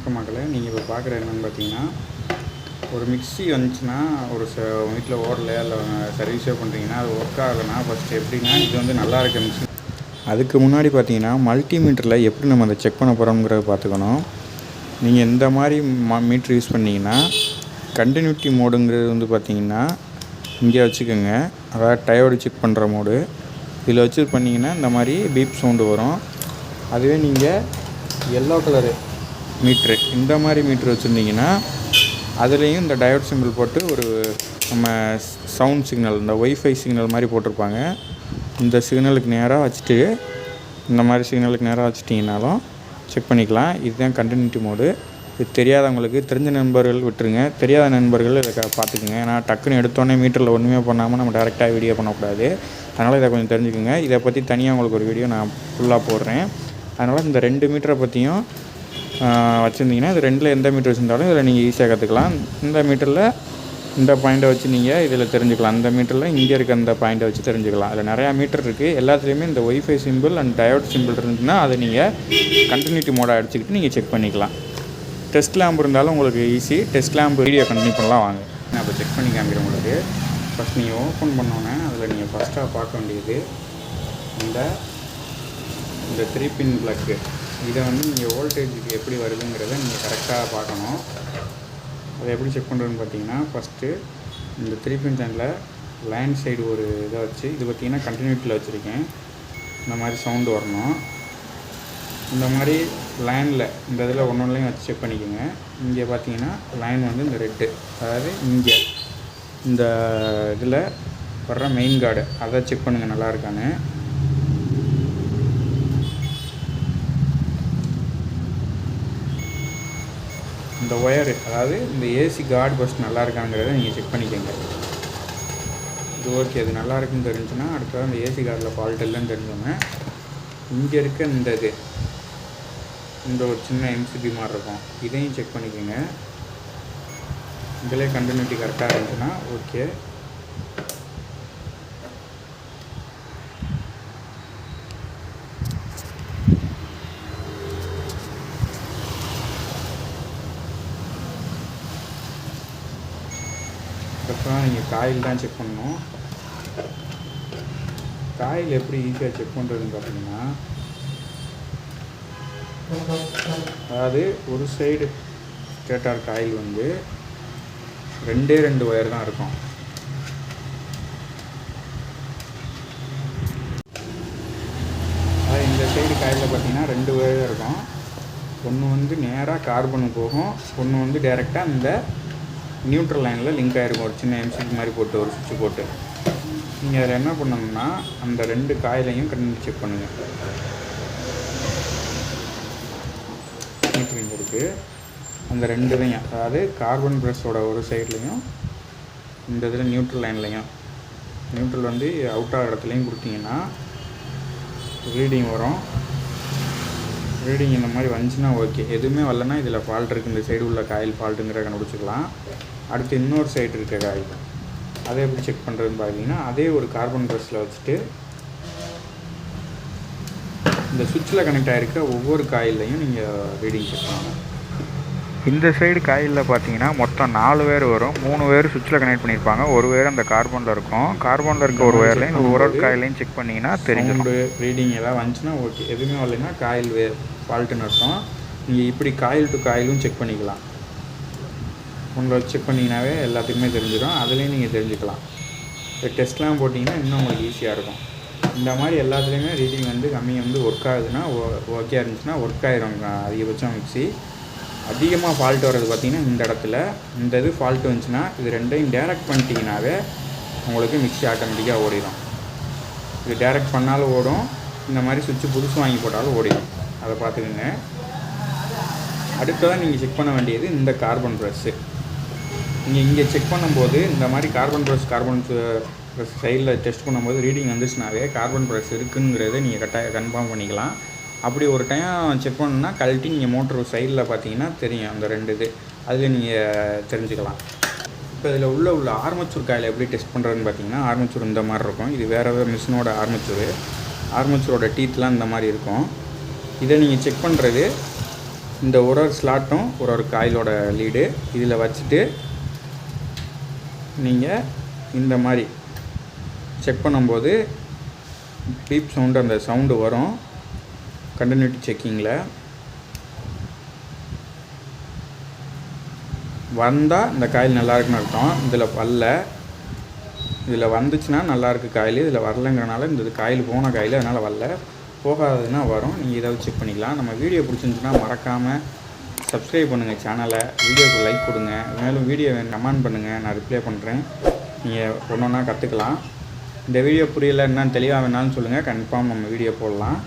வணக்கம் மக்களை. நீங்கள் இப்போ பார்க்குற என்னென்னு பார்த்தீங்கன்னா ஒரு மிக்சி வந்துச்சுன்னா ஒரு ச வீட்டில் ஓடலை இல்லை சர்வீஸே பண்ணுறீங்கன்னா அது ஒர்க் ஆகலைன்னா ஃபஸ்ட்டு எப்படின்னா இது வந்து நல்லா இருக்க மிக்சி அதுக்கு முன்னாடி பார்த்தீங்கன்னா மல்டிமீட்டரில் எப்படி நம்ம அதை செக் பண்ண போகிறோங்கிறத பார்த்துக்கணும் நீங்கள் இந்த மாதிரி ம மீட்ரு யூஸ் பண்ணிங்கன்னா கண்டினியூட்டி மோடுங்கிறது வந்து பார்த்தீங்கன்னா இங்கே வச்சுக்கோங்க. அதாவது டயோடு செக் பண்ணுற மோடு இதில் வச்சு பண்ணிங்கன்னா இந்த மாதிரி பீப் சவுண்டு வரும். அதுவே நீங்கள் எல்லோ கலரு மீட்ரு இந்த மாதிரி மீட்ரு வச்சுருந்தீங்கன்னா அதுலேயும் இந்த டயோட் சிம்பிள் போட்டு ஒரு நம்ம சவுண்ட் சிக்னல் இந்த ஒய்ஃபை சிக்னல் மாதிரி போட்டிருப்பாங்க. இந்த சிக்னலுக்கு நேராக வச்சுட்டு இந்த மாதிரி சிக்னலுக்கு நேராக வச்சுட்டிங்கனாலும் செக் பண்ணிக்கலாம். இதுதான் கண்டினியூட்டி மோடு இது தெரியாதவங்களுக்கு தெரிஞ்ச நண்பர்கள் விட்டுருங்க. தெரியாத நண்பர்கள் இதை பார்த்துக்குங்க. ஏன்னா டக்குன்னு எடுத்தோடனே மீட்டரில் ஒன்றுமே பண்ணாமல் நம்ம டேரெக்டாக வீடியோ பண்ணக்கூடாது. அதனால் இதை கொஞ்சம் தெரிஞ்சுக்குங்க. இதை பற்றி தனியாக உங்களுக்கு ஒரு வீடியோ நான் ஃபுல்லாக போடுறேன். அதனால் இந்த ரெண்டு மீட்டரை பற்றியும் வச்சுருந்தீங்கன்னா இது ரெண்டில் எந்த மீட்டர் வச்சுருந்தாலும் இதில் நீங்கள் ஈஸியாக கற்றுக்கலாம் இந்த மீட்டரில் இந்த பாயிண்ட்டை வச்சு நீங்கள் இதில் தெரிஞ்சுக்கலாம். அந்த மீட்டரில் இங்கே இருக்க அந்த பாயிண்ட்டை வச்சு தெரிஞ்சுக்கலாம். அதில் நிறையா மீட்டர் இருக்குது எல்லாத்துலேயுமே இந்த WiFi simple and diode simple இருந்துச்சுன்னா அதை நீங்கள் கண்டினியூட்டி மோடாக அடிச்சுக்கிட்டு நீங்கள் செக் பண்ணிக்கலாம். டெஸ்ட் லேம்ப் இருந்தாலும் உங்களுக்கு easy test lamp video continue பண்ணலாம். வாங்க. நான் இப்போ செக் பண்ணி காமிக்கிறேன் உங்களுக்கு. ஃபஸ்ட் நீங்கள் ஓப்பன் பண்ணோன்னே அதில் நீங்கள் ஃபஸ்ட்டாக பார்க்க வேண்டியது இந்த இந்த த்ரீ பின் ப்ளக்கு இதை வந்து நீங்கள் வோல்டேஜுக்கு எப்படி வருதுங்கிறத நீங்கள் கரெக்டாக பார்க்கணும். அதை எப்படி செக் பண்ணுறதுன்னு பார்த்தீங்கன்னா ஃபஸ்ட்டு இந்த த்ரீ பின் சேனலில் லைன் சைடு ஒரு இதை வச்சு இது பார்த்தீங்கன்னா கண்டினியூட்டியில் வச்சுருக்கேன். இந்த மாதிரி சவுண்டு வரணும். இந்த மாதிரி லைனில் இந்த இதில் ஒன்று ஒன்றுலையும் வச்சு செக் பண்ணிக்கோங்க. இங்கே பார்த்தீங்கன்னா லைன் வந்து இந்த ரெட்டு அதாவது இங்கே இந்த இதில் வர்ற மெயின் கார்டு அதை செக் பண்ணுங்கள் நல்லா இருக்கான்னு. இந்த ஒயரு அதாவது இந்த ஏசி கார்டு பஸ் நல்லா இருக்காங்கிறத நீங்கள் செக் பண்ணிக்கோங்க. இது ஓகே அது நல்லா இருக்குன்னு தெரிஞ்சுன்னா அடுத்தது அந்த ஏசி கார்டில் ஃபால்ட் இல்லைன்னு தெரிஞ்சோங்க இங்கே இருக்க இந்த இது இந்த ஒரு சின்ன எம்சிபி மாதிரி இருக்கும். இதையும் செக் பண்ணிக்கோங்க. இதிலே கண்டினியூட்டி கரெக்டாக இருந்துச்சுன்னா ஓகே அதுக்கப்புறம் நீங்கள் காயில் தான் செக் பண்ணணும். காயில் எப்படி ஈஸியாக செக் பண்ணுறதுன்னு பார்த்தீங்கன்னா அதாவது ஒரு சைடு ஸ்டேட்டார் காயில் வந்து ரெண்டே ரெண்டு ஒயர் தான் இருக்கும். அதாவது இந்த சைடு காயில் பார்த்தீங்கன்னா ரெண்டு ஒயர் தான் இருக்கும். ஒன்று வந்து நேராக கார்பனுக்கு போகும் ஒன்று வந்து டேரெக்டாக இந்த நியூட்ரல் லைனில் லிங்க் ஆகிருக்கும் ஒரு சின்ன எம்சிக்கு மாதிரி போட்டு ஒரு சுவிட்சு போட்டு. நீங்கள் அதில் என்ன பண்ணணும்னா அந்த ரெண்டு காயிலையும் கண்டிப்பாக செக் பண்ணுங்கள் மீட்டரிங் இருக்குது அந்த ரெண்டுலையும் அதாவது கார்பன் ப்ரெஸ்ஸோட ஒரு சைட்லேயும் இந்த இதில் நியூட்ரல் லைன்லையும் நியூட்ரல் வந்து அவுட் ஆகிற இடத்துலையும் கொடுத்தீங்கன்னா ரீடிங் வரும். ரீடிங் இந்த மாதிரி வந்துச்சுன்னா ஓகே எதுவுமே வரலன்னா இதில் ஃபால்ட் இருக்குது இந்த சைடு உள்ள காயில் ஃபால்ட்டுங்கிற கண்டுபிடிச்சிக்கலாம். அடுத்து இன்னொரு சைடு இருக்க காயில் அதை எப்படி செக் பண்ணுறதுன்னு பார்த்தீங்கன்னா அதே ஒரு கார்பன் ப்ரெஸ்ஸில் வச்சுட்டு இந்த சுவிட்சில் கனெக்ட் ஆகிருக்க ஒவ்வொரு காயிலையும் நீங்கள் ரீடிங் செக் பண்ணணும் இந்த சைடு காயிலில் பார்த்தீங்கன்னா மொத்தம் நாலு வேர் வரும். மூணு வேர் சுவிட்சில் கனெக்ட் பண்ணியிருப்பாங்க ஒரு வேர் அந்த கார்பனில் இருக்கும். கார்பனில் இருக்க ஒரு வேர்லையும் ஒரு ஒரு காயிலையும் செக் பண்ணிங்கன்னா தெரிஞ்சிடும் ரீடிங் எல்லாம் வந்துச்சுன்னா ஓகே எதுவுமே வரலைன்னா காயில் வே ஃபால்ட்டுன்னு அர்த்தம். நீங்கள் இப்படி காயில் டு காயிலும் செக் பண்ணிக்கலாம். உங்களை செக் பண்ணிங்கனாவே எல்லாத்துக்குமே தெரிஞ்சிடும் அதுலேயும் நீங்கள் தெரிஞ்சுக்கலாம். இப்போ டெஸ்ட்லாம் போட்டிங்கன்னா இன்னும் உங்களுக்கு ஈஸியாக இருக்கும். இந்த மாதிரி எல்லாத்துலேயுமே ரீடிங் வந்து கம்மி வந்து ஒர்க் ஆகுதுன்னா ஓகே இருந்துச்சுன்னா ஒர்க் ஆயிரும் அதிகபட்சம் மிக்ஸி அதிகமாக ஃபால்ட் வர்றது பார்த்திங்கன்னா இந்த இடத்துல. இந்த இது ஃபால்ட் வந்துச்சுன்னா இது ரெண்டையும் டேரெக்ட் பண்ணிட்டீங்கனாவே உங்களுக்கு மிக்ஸி ஆட்டோமேட்டிக்காக ஓடிடும் இது டேரெக்ட் பண்ணாலும் ஓடும். இந்த மாதிரி சுவிட்சு புதுசு வாங்கி போட்டாலும் ஓடிடும் அதை பார்த்துக்குங்க. அடுத்ததான் நீங்கள் செக் பண்ண வேண்டியது இந்த கார்பன் ப்ரெஸ்ஸு நீங்கள் இங்கே செக் பண்ணும்போது இந்த மாதிரி கார்பன் ப்ரெஸ் கார்பன் ப்ரெஸ் சைடில் டெஸ்ட் பண்ணும்போது ரீடிங் வந்துச்சுனாவே கார்பன் ப்ரெஸ் இருக்குங்கிறத நீங்கள் கட்டாய கன்ஃபார்ம் பண்ணிக்கலாம். அப்படி ஒரு டைம் செக் பண்ணணுன்னா கழட்டி நீங்கள் மோட்ரு சைடில் பார்த்தீங்கன்னா தெரியும் அந்த ரெண்டு இது. அதில் நீங்கள் தெரிஞ்சுக்கலாம். இப்போ இதில் உள்ள உள்ள ஆர்மச்சூர் காயில் எப்படி டெஸ்ட் பண்ணுறதுன்னு பார்த்தீங்கன்னா ஆர்மச்சூர் இந்த மாதிரி இருக்கும். இது வேறு வேறு மிஷினோட ஆர்மச்சூர் ஆர்மச்சூரோட டீத்லாம் இந்த மாதிரி இருக்கும். இதை நீங்கள் செக் பண்ணுறது இந்த ஒரு ஒரு ஸ்லாட்டும் ஒரு ஒரு காயிலோட லீடு இதில் வச்சுட்டு நீங்கள் இந்த மாதிரி செக் பண்ணும்போது பீப் சவுண்டு அந்த சவுண்டு வரும். கண்டினியூட்டி செக்கிங்கில் வந்தால் இந்த காயில் நல்லாயிருக்குன்னு அர்த்தம். இதில் வரல. இதில் வந்துச்சுன்னா நல்லாயிருக்கு காயில். இதில் வரலங்கிறனால இந்த இது காயில் போன காயில் அதனால் வரல. போகாததுன்னா வரும். நீங்கள் இதை செக் பண்ணிக்கலாம். நம்ம வீடியோ பிடிச்சிருந்துச்சுன்னா மறக்காமல் சப்ஸ்கிரைப் பண்ணுங்கள் சேனலை வீடியோக்கு லைக் கொடுங்க. மேலும் வீடியோ கமெண்ட் பண்ணுங்கள் நான் ரிப்ளை பண்ணுறேன் நீங்கள் ஒன்று ஒன்றா கற்றுக்கலாம் இந்த வீடியோ புரியல என்னன்னு தெளிவாக வேணாலும் சொல்லுங்கள் கன்ஃபார்ம் நம்ம வீடியோ போடலாம்.